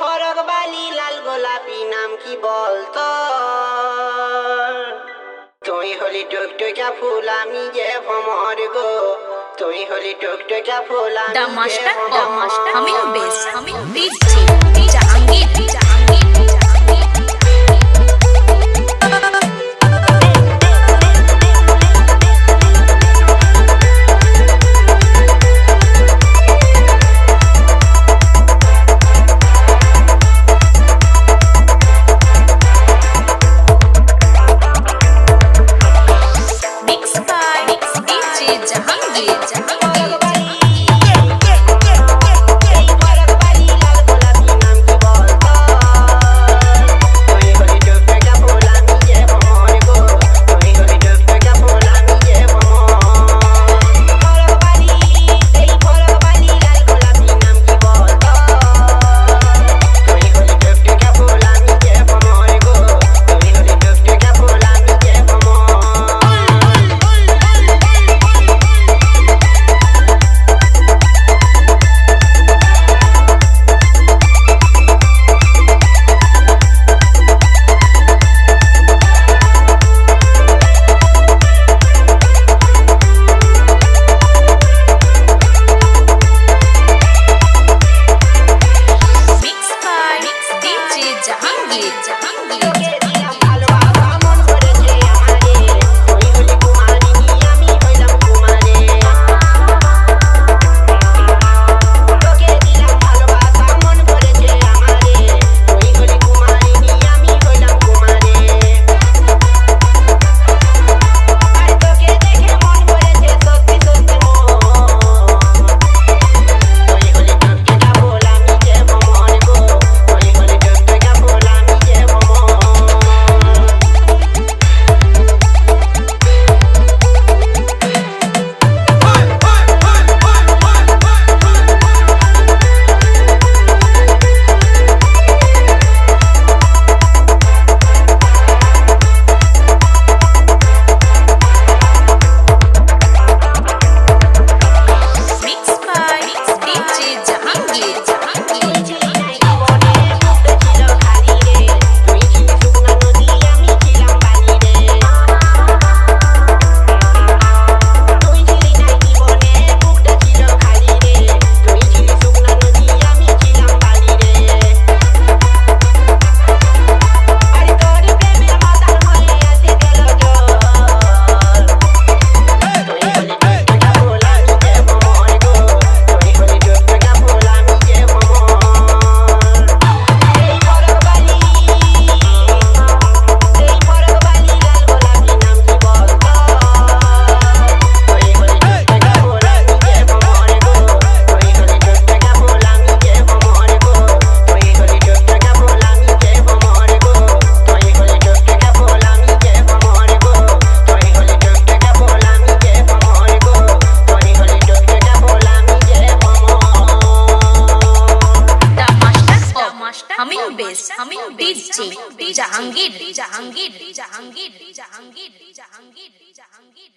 পরক বালি লাল গোলাপি নাম কি বলতো? তুই হলি টুকটুকা ফুল আমি যে ভমর গো। তুই হলি টুকটুকা ফুল আমি যে ভমর গো। জাহাঙ্গীর জাহাঙ্গীর জাহাঙ্গীর জাহাঙ্গীর জাহাঙ্গীর জাহাঙ্গীর